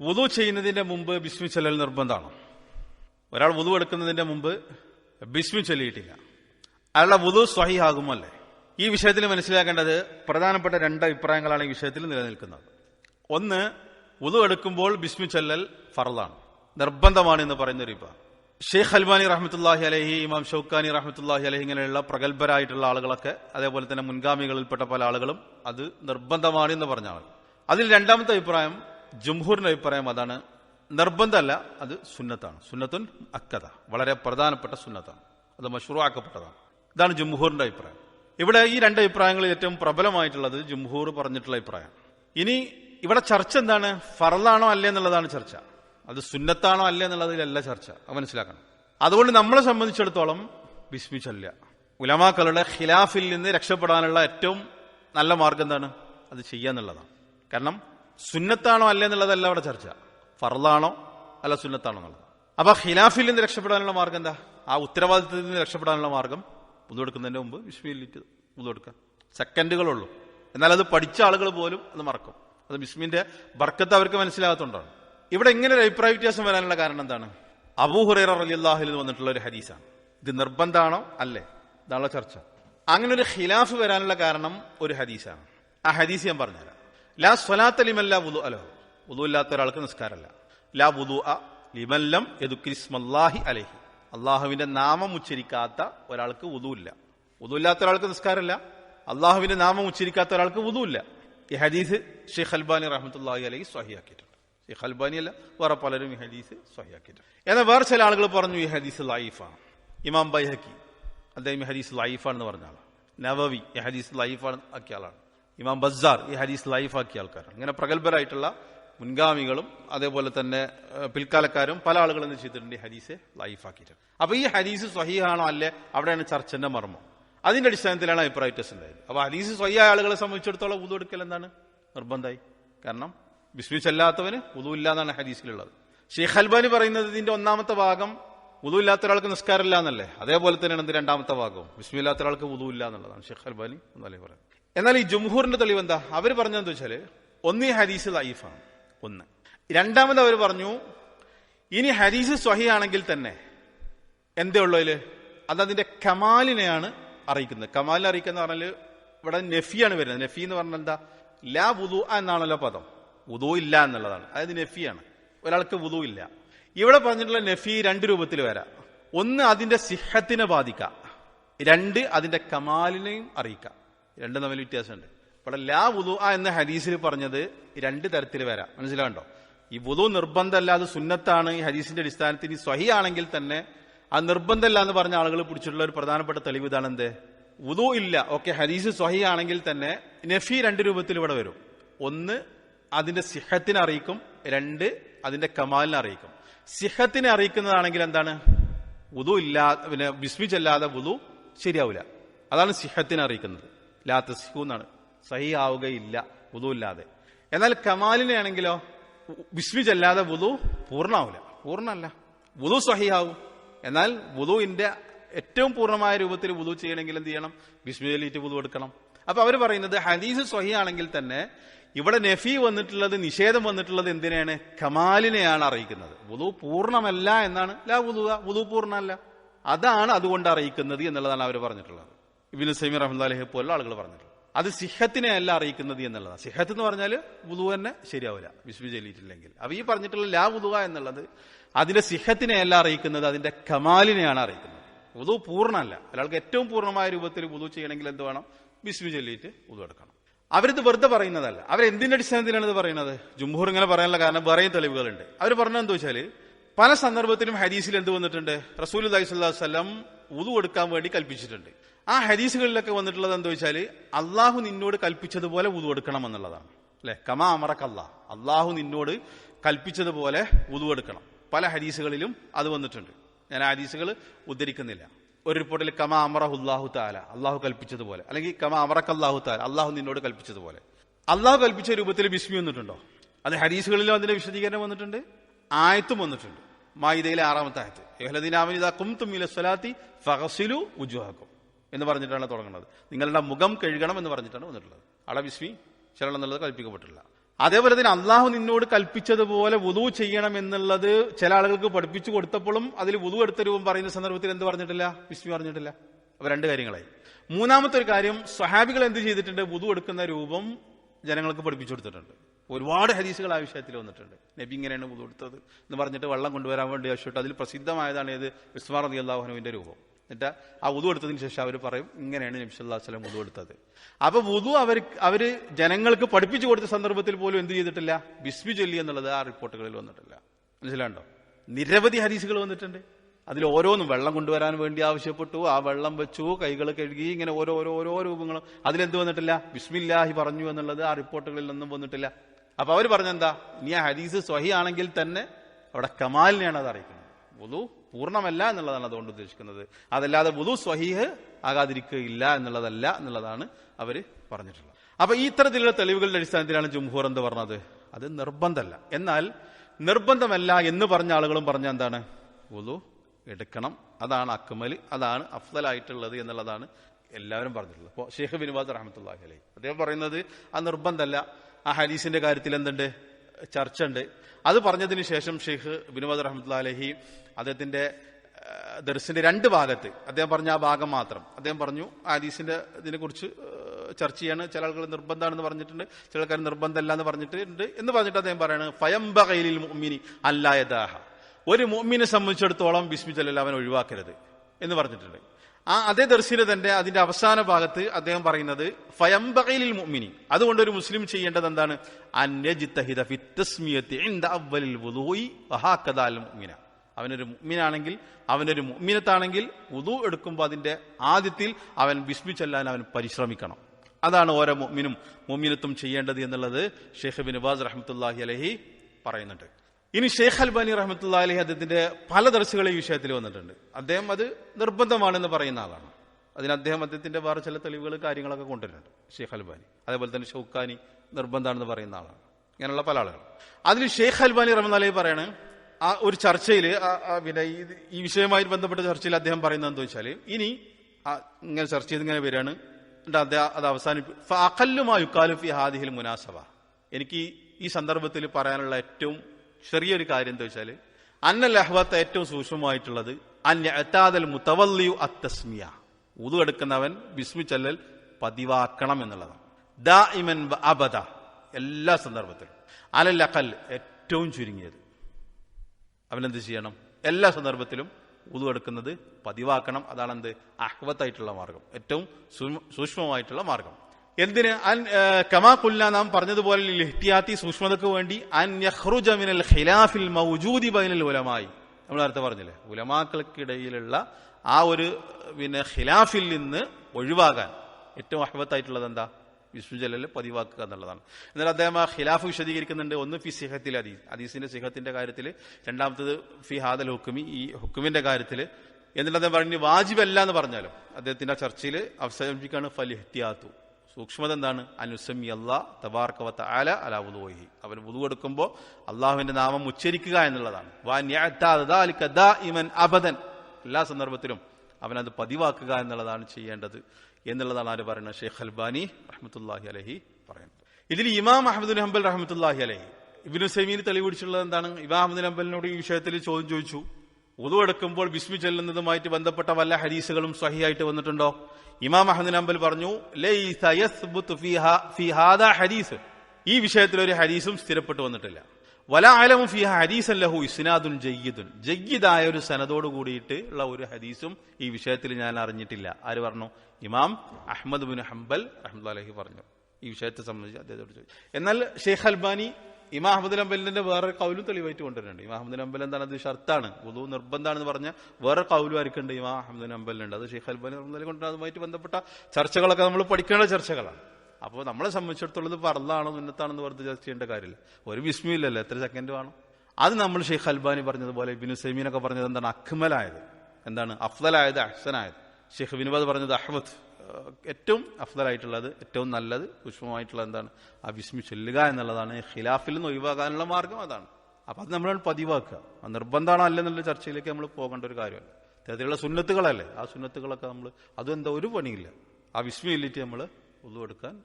വുതു ചെയ്യുന്നതിന്റെ മുമ്പ് ബിസ്മി ചൊല്ലൽ നിർബന്ധമാണ്? ഒരാൾ വുതു എടുക്കുന്നതിന്റെ മുമ്പ് ബിസ്മി ചൊല്ലിയിട്ടില്ല. അയാളുടെ വുതു സ്വഹിയാകുമല്ലേ ഈ വിഷയത്തിൽ മനസ്സിലാക്കേണ്ടത് പ്രധാനപ്പെട്ട രണ്ട് അഭിപ്രായങ്ങളാണ് ഈ വിഷയത്തിൽ നിലനിൽക്കുന്നത്. ഒന്ന് വുതു എടുക്കുമ്പോൾ ബിസ്മി ചൊല്ലൽ ഫറലാണ് നിർബന്ധമാണ് എന്ന് പറയുന്ന ഒരു ഇപ്പം ഷെയ്ഖ് അൽബാനി റഹ്മത്തുല്ലാഹി അലഹി ഇമാം ഷൌക്കാനി റഹ്മത്തുല്ലാഹി അലഹി ഇങ്ങനെയുള്ള പ്രഗത്ഭരായിട്ടുള്ള ആളുകളൊക്കെ അതേപോലെ തന്നെ മുൻഗാമികളിൽപ്പെട്ട പല ആളുകളും അത് നിർബന്ധമാണ് എന്ന് പറഞ്ഞാൽ അതിൽ രണ്ടാമത്തെ അഭിപ്രായം ജംഹൂറിന്റെ അഭിപ്രായം അതാണ്. നിർബന്ധമല്ല അത് സുന്നത്താണ്. സുന്നത്തുൻ അക്കഥ വളരെ പ്രധാനപ്പെട്ട സുന്നത്താണ്. അത് മഷുറാക്കപ്പെട്ടതാണ് ഇതാണ് ജംഹൂറിന്റെ അഭിപ്രായം. ഇവിടെ ഈ രണ്ട് അഭിപ്രായങ്ങളിൽ ഏറ്റവും പ്രബലമായിട്ടുള്ളത് ജംഹൂർ പറഞ്ഞിട്ടുള്ള അഭിപ്രായം. ഇനി ഇവിടെ ചർച്ച എന്താണ്? ഫറലാണോ അല്ലേ എന്നുള്ളതാണ് ചർച്ച. അത് സുന്നത്താണോ അല്ലേ എന്നുള്ളതിലല്ല ചർച്ച. അത് മനസ്സിലാക്കണം. അതുകൊണ്ട് നമ്മളെ സംബന്ധിച്ചിടത്തോളം വിസ്മിച്ചല്ല. ഉലമാക്കളുടെ ഖിലാഫിൽ നിന്ന് രക്ഷപ്പെടാനുള്ള ഏറ്റവും നല്ല മാർഗം എന്താണ്? അത് ചെയ്യാന്നുള്ളതാണ്. കാരണം സുന്നത്താണോ അല്ല എന്നുള്ളതല്ല അവിടെ ചർച്ച. ഫർദാണോ അല്ല സുന്നത്താണോ എന്നുള്ളത്. അപ്പൊ ഖിലാഫിൽ നിന്ന് രക്ഷപ്പെടാനുള്ള മാർഗം എന്താ? ആ ഉത്തരവാദിത്തത്തിൽ നിന്ന് രക്ഷപ്പെടാനുള്ള മാർഗം ഉതെടുക്കുന്നതിന്റെ മുമ്പ് വിസ്മിയിലിട്ട് ഉതെടുക്കാം സെക്കൻഡുകളുള്ളൂ. എന്നാൽ അത് പഠിച്ച ആളുകൾ പോലും അത് മറക്കും. അത് ബിസ്മിന്റെ ബർക്കത്ത് അവർക്ക് മനസ്സിലാകത്തോണ്ടാണ് ഇവിടെ ഇങ്ങനെ ഒരു അഭിപ്രായ വ്യത്യാസം വരാനുള്ള കാരണം എന്താണ്? അബൂഹുറൈറ റലിയല്ലാഹിൽ നിന്ന് വന്നിട്ടുള്ള ഒരു ഹദീസാണ്. ഇത് നിർബന്ധമാണോ അല്ലേ? ഇതാണല്ലോ ചർച്ച. അങ്ങനെ ഒരു ഖിലാഫ് വരാനുള്ള കാരണം ഒരു ഹദീസാണ്. ആ ഹദീസ് ഞാൻ പറഞ്ഞുതരാം. ലാ സ്വലാത്ത ലിമല്ല വുദു അലഹു വുദു ഇല്ലാത്ത ഒരാൾക്ക് നിസ്കാരമല്ല. ലാ വുദു അ ലിമല്ലം എദുക്രിസ്മല്ലാഹി അലഹി. അള്ളാഹുവിന്റെ നാമം ഉച്ചരിക്കാത്ത ഒരാൾക്ക് വുദു ഇല്ല വുദു ഇല്ലാത്ത ഒരാൾക്ക് നിസ്കാരമല്ല. അള്ളാഹുവിന്റെ നാമം ഉച്ചരിക്കാത്ത ഒരാൾക്ക് വുദു ഇല്ല ഈ ഹദീസ് ഷെയ്ഖ് അൽബാനി റഹ്മത്തുള്ളാഹി അലഹി സ്വഹിയാക്കിയിട്ടുണ്ട് ഷെയ്ഖ് അൽബാനി അല്ല വേറെ പലരും ഈ ഹദീസ് സ്വഹിയാക്കിയിട്ടുണ്ട് എന്നാൽ വേറെ ചില ആളുകൾ പറഞ്ഞു ഈ ഹദീസ് ലൈഫാണ്. ഇമാം ബൈഹക്കി അദ്ദേഹം ഈ ഹദീസ് ലൈഫാണെന്ന് പറഞ്ഞ ആളാണ്. നവവി ഈ ഹദീസ് ലൈഫാണ് ആക്കിയ ആളാണ്. ഇമാം ബസാർ ഈ ഹദീസ് ലൈഫാക്കിയ ആൾക്കാരാണ്. ഇങ്ങനെ പ്രഗത്ഭരായിട്ടുള്ള മുൻഗാമികളും അതേപോലെ തന്നെ പിൽക്കാലക്കാരും പല ആളുകളും എന്ത് ചെയ്തിട്ടുണ്ട് ഈ ഹദീസ് ലൈഫാക്കിയിട്ടുണ്ട്. അപ്പൊ ഈ ഹദീസ് സ്വഹീഹാണോ അല്ലേ? അവിടെയാണ് ചർച്ചന്റെ മർമ്മം. അതിന്റെ അടിസ്ഥാനത്തിലാണ് അഭിപ്രായ വ്യത്യാസം ഉണ്ടായത്. അപ്പൊ ഹദീസ് സ്വഹിയായ ആളുകളെ സംബന്ധിച്ചിടത്തോളം ഉതു എടുക്കൽ എന്താണ്? നിർബന്ധമായി. കാരണം ബിസ്മി ചെല്ലാത്തവന് ഉതു ഇല്ല എന്നാണ് ഹദീസിലുള്ളത്. ഷെയ്ഖ് അൽബാനി പറയുന്നത് ഇതിന്റെ ഒന്നാമത്തെ ഭാഗം ഉതുവില്ലാത്ത ഒരാൾക്ക് നിസ്കാരമില്ല എന്നല്ലേ അതേപോലെ തന്നെയാണ് രണ്ടാമത്തെ ഭാഗവും. ബിസ്മില്ലാത്ത ഒരാൾക്ക് ഉതുവില്ല എന്നുള്ളതാണ് ഷെയ്ഖ് അൽബാനി എന്നല്ലേ പറയുന്നത്? എന്നാൽ ഈ ജംഹൂറിന്റെ തെളിവ് എന്താ? അവർ പറഞ്ഞതെന്ന് ഒന്ന് ഈ ഹദീസ് ലൈഫാണ് ഒന്ന്. രണ്ടാമത് അവർ പറഞ്ഞു ഇനി ഹദീസ് സ്വഹിയാണെങ്കിൽ തന്നെ എന്തേ ഉള്ളതിൽ അത് അതിന്റെ കമാലിനെയാണ് അറിയിക്കുന്നത്. കമാലിനെ അറിയിക്കുന്ന പറഞ്ഞാൽ ഇവിടെ നെഫിയാണ് വരുന്നത്. നെഫി എന്ന് പറഞ്ഞാൽ എന്താ? ലാ വുദു എന്നാണല്ലോ പദം. വുദു ഇല്ല എന്നുള്ളതാണ്. അതായത് നെഫിയാണ്. ഒരാൾക്ക് വുദു ഇല്ല. ഇവിടെ പറഞ്ഞിട്ടുള്ള നെഫി രണ്ട് രൂപത്തിൽ വരാം. ഒന്ന് അതിന്റെ സിഹത്തിനെ ബാധിക്കാം. രണ്ട് അതിന്റെ കമാലിനെയും അറിയിക്കാം. രണ്ടും തമ്മിൽ വ്യത്യാസമുണ്ട്. ഇവിടെ ലാ വുദു എന്ന ഹദീസിൽ പറഞ്ഞത് രണ്ട് തരത്തിൽ വരാം. മനസ്സിലാകണ്ടോ ഈ വുദു നിർബന്ധമല്ല അത് സുന്നത്താണ്. ഈ ഹദീസിന്റെ അടിസ്ഥാനത്തിൽ ഈ സ്വഹി ആണെങ്കിൽ തന്നെ ആ നിർബന്ധമല്ല എന്ന് പറഞ്ഞ ആളുകൾ പിടിച്ചിട്ടുള്ള ഒരു പ്രധാനപ്പെട്ട തെളിവ് ഇതാണ് എന്ത്? വുദു ഇല്ല. ഓക്കെ ഹദീസ് സ്വഹി ആണെങ്കിൽ തന്നെ നഫി രണ്ട് രൂപത്തിൽ ഇവിടെ വരും. ഒന്ന് അതിന്റെ സിഹത്തിനെ അറിയിക്കും. രണ്ട് അതിന്റെ കമാലിനെ അറിയിക്കും. സിഹത്തിനെ അറിയിക്കുന്നതാണെങ്കിൽ എന്താണ്? വുദു ഇല്ലാ പിന്നെ വിസ്മിച്ചല്ലാതെ വുദു ശരിയാവില്ല. അതാണ് സിഹത്തിനെ അറിയിക്കുന്നത്. ലാ തസ്ഹു സഹി ആവുകയില്ല വുദു ഇല്ലാതെ എന്നാൽ കമാലിനെ ആണെങ്കിലോ വിസ്മിച്ചല്ലാതെ വുദു പൂർണാവില്ല പൂർണമല്ല വുദു സഹിയാവും എന്നാൽ വുദുവിന്റെ ഏറ്റവും പൂർണമായ രൂപത്തിൽ വുദു ചെയ്യണമെങ്കിൽ എന്ത് ചെയ്യണം? വിസ്മിച്ചല്ലിട്ട് വുദു എടുക്കണം. അപ്പൊ അവർ പറയുന്നത് ഹദീസ് സ്വഹിയാണെങ്കിൽ തന്നെ ഇവിടെ നഫി വന്നിട്ടുള്ളത് നിഷേധം വന്നിട്ടുള്ളത് എന്തിനാണ്? കമാലിനെയാണ് അറിയിക്കുന്നത്. വുദു പൂർണമല്ല എന്നാണ്. ലാ വുതു വുദു പൂർണമല്ല. അതാണ് അതുകൊണ്ട് അറിയിക്കുന്നത് എന്നുള്ളതാണ് അവർ പറഞ്ഞിട്ടുള്ളത്. ഇബിന് സൈമി റഹ്മദ് പോലുള്ള ആളുകൾ പറഞ്ഞിട്ടുള്ളത് അത് സിഹത്തിനെ അല്ല അറിയിക്കുന്നത് എന്നുള്ളതാണ്. സിഹത്ത് എന്ന് പറഞ്ഞാൽ വുദു തന്നെ ശരിയാവില്ല. വിസ്മി ചൊല്ലിയിട്ടില്ലെങ്കിൽ. അപ്പൊ ഈ പറഞ്ഞിട്ടുള്ള ലാ ബുധുവ എന്നുള്ളത് അതിന്റെ സിഹത്തിനെ അല്ല അറിയിക്കുന്നത് അതിന്റെ കമാലിനെയാണ് അറിയിക്കുന്നത്. ബുധു പൂർണമല്ല. ഒരാൾക്ക് ഏറ്റവും പൂർണമായ രൂപത്തിൽ ബുധു ചെയ്യണമെങ്കിൽ എന്ത് വേണം? വിസ്മി ചൊല്ലിയിട്ട് ബുധു എടുക്കണം. അവരിത് വെറുതെ പറയുന്നതല്ല. അവർ എന്തിന്റെ അടിസ്ഥാനത്തിലാണ് ഇത് പറയുന്നത്? ജുംഹൂർ ഇങ്ങനെ പറയാനുള്ള കാരണം വേറെയും തെളിവുകളുണ്ട്. അവർ പറഞ്ഞത് എന്താ വെച്ചാൽ പല സന്ദർഭത്തിലും ഹദീസിൽ എന്ത് വന്നിട്ടുണ്ട്? റസൂൽ അലൈഹി സ്വല്ലം ഉതു കൊടുക്കാൻ വേണ്ടി കൽപ്പിച്ചിട്ടുണ്ട്. ആ ഹദീസുകളിലൊക്കെ വന്നിട്ടുള്ളത് എന്താ വെച്ചാൽ അള്ളാഹു നിന്നോട് കൽപ്പിച്ചതുപോലെ ഉതു എടുക്കണം എന്നുള്ളതാണ്. അല്ലെ? കമാ അമറക്കല്ല. അള്ളാഹു നിന്നോട് കൽപ്പിച്ചതുപോലെ ഉതു എടുക്കണം. പല ഹദീസുകളിലും അത് വന്നിട്ടുണ്ട്. ഞാൻ ആ ഹദീസുകൾ ഉദ്ധരിക്കുന്നില്ല. ഒരു റിപ്പോർട്ടിൽ കമാ അമറഹുല്ലാഹു താല അള്ളാഹു കൽപ്പിച്ചതുപോലെ. അല്ലെങ്കിൽ കമാ അമറക്കല്ലാഹു താല അള്ളാഹു നിന്നോട് കൽപ്പിച്ചതുപോലെ. അള്ളാഹു കൽപ്പിച്ച രൂപത്തിൽ ബിസ്മി വന്നിട്ടുണ്ടോ? അത് ഹദീസുകളിലും അതിന്റെ വിശദീകരണം വന്നിട്ടുണ്ട്. ആയത്തും വന്നിട്ടുണ്ട്. മായിദയിലെ ആറാമത്തെ ആയത്ത്. യഹ്ലദീനാമിനിദാ കുംതും മില സ്വലാത്തി ഫഗസിലു ഉജുഹാക്കും എന്ന് പറഞ്ഞിട്ടാണ് തുടങ്ങുന്നത്. നിങ്ങളുടെ മുഖം കഴുകണം എന്ന് പറഞ്ഞിട്ടാണ് വന്നിട്ടുള്ളത്. അളവിസ്മി ചെല്ലണം എന്നുള്ളത് കൽപ്പിക്കപ്പെട്ടിട്ടില്ല. അതേപോലെ തന്നെ അള്ളാഹു നിന്നോട് കൽപ്പിച്ചതുപോലെ വുതു ചെയ്യണം എന്നുള്ളത് ചില ആളുകൾക്ക് പഠിപ്പിച്ചു കൊടുത്തപ്പോഴും അതിൽ വുതു എടുത്ത രൂപം പറയുന്ന സന്ദർഭത്തിൽ എന്ത് പറഞ്ഞിട്ടില്ല? വിസ്മി പറഞ്ഞിട്ടില്ല. അപ്പൊ രണ്ട് കാര്യങ്ങളായി. മൂന്നാമത്തെ ഒരു കാര്യം സ്വഹാബികൾ എന്ത് ചെയ്തിട്ടുണ്ട്? വുതു എടുക്കുന്ന രൂപം ജനങ്ങൾക്ക് പഠിപ്പിച്ചു കൊടുത്തിട്ടുണ്ട്. ഒരുപാട് ഹദീസുകൾ ആ വിഷയത്തിൽ വന്നിട്ടുണ്ട്. നബി ഇങ്ങനെയാണ് വുതു എടുത്തത് എന്ന് പറഞ്ഞിട്ട് വെള്ളം കൊണ്ടുവരാൻ വേണ്ടി ആവശ്യപ്പെട്ടു അതിൽ പ്രസിദ്ധമായതാണ് ഏത്? വിസ്മാർ അലി അള്ളാഹുനുവിന്റെ രൂപം. എന്നിട്ട് ആ ഉതു എടുത്തതിന് ശേഷം അവർ പറയും ഇങ്ങനെയാണ് നബി സല്ലാ വസ്ലം ഉതു എടുത്തത്. അപ്പൊ ഉതു അവർ അവർ ജനങ്ങൾക്ക് പഠിപ്പിച്ചു കൊടുത്ത സന്ദർഭത്തിൽ പോലും എന്ത് ചെയ്തിട്ടില്ല? ബിസ്മി ചൊല്ലി എന്നുള്ളത് ആ റിപ്പോർട്ടുകളിൽ വന്നിട്ടില്ല. മനസ്സിലാണ്ടോ നിരവധി ഹരീസുകൾ വന്നിട്ടുണ്ട്. അതിൽ ഓരോന്നും വെള്ളം കൊണ്ടുവരാൻ വേണ്ടി ആവശ്യപ്പെട്ടു ആ വെള്ളം വെച്ചു കൈകൾ കഴുകി ഇങ്ങനെ ഓരോ ഓരോ ഓരോ രൂപങ്ങളും അതിലെന്ത് വന്നിട്ടില്ല? ബിസ്മില്ലാഹി പറഞ്ഞു എന്നുള്ളത് ആ റിപ്പോർട്ടുകളിൽ ഒന്നും വന്നിട്ടില്ല. അപ്പൊ അവർ പറഞ്ഞെന്താ? ഇനി ആ ഹദീസ് സ്വഹി ആണെങ്കിൽ തന്നെ അവിടെ കമാലിനെയാണ് അത് അറിയിക്കുന്നത്. പൂർണമല്ല എന്നുള്ളതാണ് അതുകൊണ്ട് ഉദ്ദേശിക്കുന്നത്. അതല്ലാതെ വുതു സ്വഹീഹ് ആകാതിരിക്കുകയില്ല എന്നുള്ളതല്ല എന്നുള്ളതാണ് അവർ പറഞ്ഞിട്ടുള്ളത്. അപ്പൊ ഈ ഇത്തരത്തിലുള്ള തെളിവുകളുടെ അടിസ്ഥാനത്തിലാണ് ജുംഹൂർ എന്ന് പറഞ്ഞത്? അത് നിർബന്ധമല്ല. എന്നാൽ നിർബന്ധമല്ല എന്ന് പറഞ്ഞ ആളുകളും പറഞ്ഞ എന്താണ്? വുതു എടുക്കണം. അതാണ് അക്മൽ അതാണ് അഫ്സലായിട്ടുള്ളത് എന്നുള്ളതാണ് എല്ലാവരും പറഞ്ഞിട്ടുള്ളത്. അപ്പോൾ ഷെയ്ഖ് ബിനുബാദ് റഹമത്തുല്ലാഹി അലൈഹി അദ്ദേഹം പറയുന്നത് ആ നിർബന്ധമല്ല. ആ ഹദീസിന്റെ കാര്യത്തിൽ എന്തുണ്ട്? ചർച്ച ഉണ്ട് അത് പറഞ്ഞതിന് ശേഷം ഷെയ്ഖ് ബിനുബാദ് റഹമത്തുല്ലാ അലഹി അദ്ദേഹത്തിന്റെ ദർസിന്റെ രണ്ട് ഭാഗത്ത് അദ്ദേഹം പറഞ്ഞ ആ ഭാഗം മാത്രം. അദ്ദേഹം പറഞ്ഞു ആദീസിന്റെ ഹദീസിന്റെ ഇതിനെ കുറിച്ച് ചർച്ച ചെയ്യാണ്. ചില ആളുകൾ നിർബന്ധമാണെന്ന് പറഞ്ഞിട്ടുണ്ട് ചില ആൾക്കാർ നിർബന്ധമല്ല എന്ന് പറഞ്ഞിട്ടുണ്ട് എന്ന് പറഞ്ഞിട്ട് അദ്ദേഹം പറയാണ് ഫയംബകയിലിൽ മുമ്മിനി അല്ലായദാഹ ഒരു മുമ്മിനെ സംബന്ധിച്ചിടത്തോളം ബിസ്മിച്ചല്ല അവൻ ഒഴിവാക്കരുത് എന്ന് പറഞ്ഞിട്ടുണ്ട്. ആ അതേ ദർശിന് തന്റെ അതിന്റെ അവസാന ഭാഗത്ത് അദ്ദേഹം പറയുന്നത് ഫയംബകയിലിൽ മുഅ്മിനി അതുകൊണ്ട് ഒരു മുസ്ലിം ചെയ്യേണ്ടത് എന്താണ്? അവനൊരു മുഅ്മിനാണെങ്കിൽ അവനൊരു മുഅ്മിനത്താണെങ്കിൽ വുദു എടുക്കുമ്പോൾ അതിന്റെ ആദ്യത്തിൽ അവൻ ബിസ്മി ചൊല്ലാൻ അവൻ പരിശ്രമിക്കണം. അതാണ് ഓരോ മുഅ്മിനും മുഅ്മിനത്തും ചെയ്യേണ്ടത് എന്നുള്ളത് ഷെയ്ഖ് ബിൻ ബാസ് റഹ്മത്തുല്ലാഹി അലഹി പറയുന്നുണ്ട്. ഇനി ഷെയ്ഖ് അൽബാനി റഹ്മത്തുള്ള അലഹി അദ്ദേഹത്തിന്റെ പല ദർശകൾ ഈ വിഷയത്തിൽ വന്നിട്ടുണ്ട്. അദ്ദേഹം അത് നിർബന്ധമാണെന്ന് പറയുന്ന ആളാണ്. അതിന് അദ്ദേഹം അദ്ദേഹത്തിന്റെ വേറെ ചില തെളിവുകൾ കാര്യങ്ങളൊക്കെ കൊണ്ടുവരുന്നുണ്ട് ഷെയ്ഖ് അൽബാനി. അതേപോലെ തന്നെ ഷൗക്കാനി നിർബന്ധമാണെന്ന് പറയുന്ന ആളാണ്. ഇങ്ങനെയുള്ള പല ആളുകൾ. അതിൽ ഷെയ്ഖ് അൽബാനി റഹ്മത്തുള്ള പറയാണ് ആ ഒരു ചർച്ചയിൽ പിന്നെ ഈ വിഷയവുമായി ബന്ധപ്പെട്ട ചർച്ചയിൽ അദ്ദേഹം പറയുന്നത് എന്താ വെച്ചാൽ ഇനി ഇങ്ങനെ ചർച്ച ചെയ്ത് ഇങ്ങനെ വരികയാണ്. എന്നിട്ട് അത് അവസാനിപ്പി ഹാദിഹിൽ മുനാസഭ എനിക്ക് ഈ സന്ദർഭത്തിൽ പറയാനുള്ള ഏറ്റവും ചെറിയൊരു കാര്യം എന്താ വെച്ചാൽ അന്നൽ അഹ്വത്ത് ഏറ്റവും സൂക്ഷ്മമായിട്ടുള്ളത് അന്യത്താദൽ മുത്തവല്ലിയു അത്തസ്മിയ. ഉതുകെടുക്കുന്നവൻ വിസ്മിച്ചല്ലൽ പതിവാക്കണം എന്നുള്ളതാണ്. അബദ. എല്ലാ സന്ദർഭത്തിലും. അലൽ അക്കൽ ഏറ്റവും ചുരുങ്ങിയത്. അവനെന്ത് ചെയ്യണം? എല്ലാ സന്ദർഭത്തിലും ഉതുകെടുക്കുന്നത് പതിവാക്കണം. അതാണ് എന്ത് അഹ്വത്തായിട്ടുള്ള മാർഗം. ഏറ്റവും സൂക്ഷ്മമായിട്ടുള്ള മാർഗം. എന്തിന്? അൻ കമാ നാം പറഞ്ഞതുപോലെ ലിഹ്തിയാത്തി സൂക്ഷ്മതക്ക് വേണ്ടി അൻ മിനൽ ഖിലാഫിൽ മൗജൂദി ബൈനൽ ഉലമായി. നമ്മൾ നേരത്തെ പറഞ്ഞില്ലേ ഉലമാക്കൾക്കിടയിലുള്ള ആ ഒരു പിന്നെ ഖിലാഫിൽ നിന്ന് ഒഴിവാകാൻ ഏറ്റവും അഹ്വത്തായിട്ടുള്ളത് എന്താ? വിഷ്ണു ജലല് പതിവാക്കുക എന്നുള്ളതാണ്. എന്നാൽ അദ്ദേഹം ആ ഖിലാഫ് വിശദീകരിക്കുന്നുണ്ട്. ഒന്ന് ഫി സിഹത്തിൽ അദീസ് അദീസിന്റെ സിഹത്തിന്റെ കാര്യത്തിൽ രണ്ടാമത്തത് ഫി ഹാദൽ ഹുക്കുമി ഈ ഹുക്കുമിന്റെ കാര്യത്തിൽ. എന്നിട്ട് അദ്ദേഹം പറഞ്ഞു വാജിബല്ല എന്ന് പറഞ്ഞാലും അദ്ദേഹത്തിന്റെ ചർച്ചയിൽ അവസാനിപ്പിക്കാണ് ഫലിഹ്തിയാത്തു. സൂക്ഷ്മത എന്താണ് അനുസമി അള്ളാ തബാർക്കവത്ത ആല അല ഉദുവഹി അവൻ ഉദു എടുക്കുമ്പോൾ അള്ളാഹുവിന്റെ നാമം ഉച്ചരിക്കുക എന്നുള്ളതാണ്. അബദൻ. എല്ലാ സന്ദർഭത്തിലും അവനത് പതിവാക്കുക എന്നുള്ളതാണ് ചെയ്യേണ്ടത് എന്നുള്ളതാണ് ആര് പറയുന്നത്? ഷെയ്ഖ് അൽബാനി റഹ്മത്തുല്ലാഹി അലഹി പറയുന്നത്. ഇതിൽ ഇമാം അഹമ്മദുൽ ഹംബൽ റഹ്മത്തുല്ലാഹി അലഹി ഇബിനു സെമീന് തെളിവിടിച്ചുള്ളത് എന്താണ്? ഇമാം അഹമ്മദ് ഹംബലിനോട് ഈ വിഷയത്തിൽ ചോദ്യം ചോദിച്ചു. ഉതു എടുക്കുമ്പോൾ ബിസ്മി ചെല്ലുന്നതുമായിട്ട് ബന്ധപ്പെട്ട വല്ല ഹരീസുകളും സഹിയായിട്ട് വന്നിട്ടുണ്ടോ? ഇമാം അഹമ്മദ് അമ്പൽ പറഞ്ഞു ഹരീസ് ഈ വിഷയത്തിൽ ഒരു ഹരീസും സ്ഥിരപ്പെട്ടു വന്നിട്ടില്ല. വല ആലമും ഫിഹ ഹദീസൻ ലഹു ഇസ്നാദുൻ ജയ്യിദുൻ. ജയ്യിദായ ഒരു സനതോട് കൂടിയിട്ട് ഉള്ള ഒരു ഹദീസും ഈ വിഷയത്തിൽ ഞാൻ അറിഞ്ഞിട്ടില്ല. ആര് പറഞ്ഞു? ഇമാം അഹമ്മദ് ബിൻ ഹംബൽ അഹമ്മദ് അലഹി പറഞ്ഞു. ഈ വിഷയത്തെ സംബന്ധിച്ച് അദ്ദേഹത്തോട് ചോദിച്ചു. എന്നാൽ ഷെയ്ഖ് അൽബാനി ഇമാ അഹമ്മദ് അമ്പലിന്റെ വേറെ കൗലും തെളിവായിട്ട് കൊണ്ടുവരുന്നുണ്ട്. ഇമാ അഹമ്മദ് അമ്പൽ എന്താണ് അത് ഷർത്താണ്. ഉദു നിർബന്ധമാണെന്ന് പറഞ്ഞ വേറെ കൗലും ആർക്കുണ്ട് ഇമാ അഹമ്മദ് അമ്പലിനുണ്ട് അത് ഷെയ്ഖ് അൽബാനി അഹമ്മദ് കൊണ്ട് അതുമായിട്ട് ബന്ധപ്പെട്ട ചർച്ചകളൊക്കെ നമ്മൾ പഠിക്കേണ്ട ചർച്ചകളാണ്. അപ്പോൾ നമ്മളെ സംബന്ധിച്ചിടത്തോളം പറലാണോ ഉന്നത്താണെന്ന് വെറുതെ ചർച്ച ചെയ്യേണ്ട കാര്യമില്ല. ഒരു വിസ്മയില്ലല്ലോ എത്ര സെക്കൻഡ് വേണം? അത് നമ്മൾ ഷെയ്ഖ് അൽബാനി പറഞ്ഞതുപോലെ ബിനു സൈമീനൊക്കെ പറഞ്ഞത് എന്താണ്? അക്മലായത്. എന്താണ്? അഫ്ദലായത് അഹ്സനായത്. ഷെയ്ഖ് ബിനുബാദ് പറഞ്ഞത് അഹമ്മദ് ഏറ്റവും അഫ്ദലായിട്ടുള്ളത് ഏറ്റവും നല്ലത് സൂക്ഷ്മമായിട്ടുള്ള എന്താണ്? ആ വിസ്മി ചൊല്ലുക എന്നുള്ളതാണ്. ഖിലാഫിൽ നിന്ന് ഒഴിവാക്കാനുള്ള മാർഗം അതാണ്. അപ്പൊ അത് നമ്മൾ പതിവാക്കുക. നിർബന്ധമാണോ അല്ലെന്നുള്ള ചർച്ചയിലേക്ക് നമ്മൾ പോകേണ്ട ഒരു കാര്യമല്ല. ഇത്തരത്തിലുള്ള സുന്നത്തുകളല്ലേ? ആ സുന്നത്തുകളൊക്കെ നമ്മൾ അതും എന്താ ഒരു പണിയില്ല. ആ വിസ്മി ഇല്ലിട്ട് നമ്മൾ ഉള്ളു എടുക്കാൻ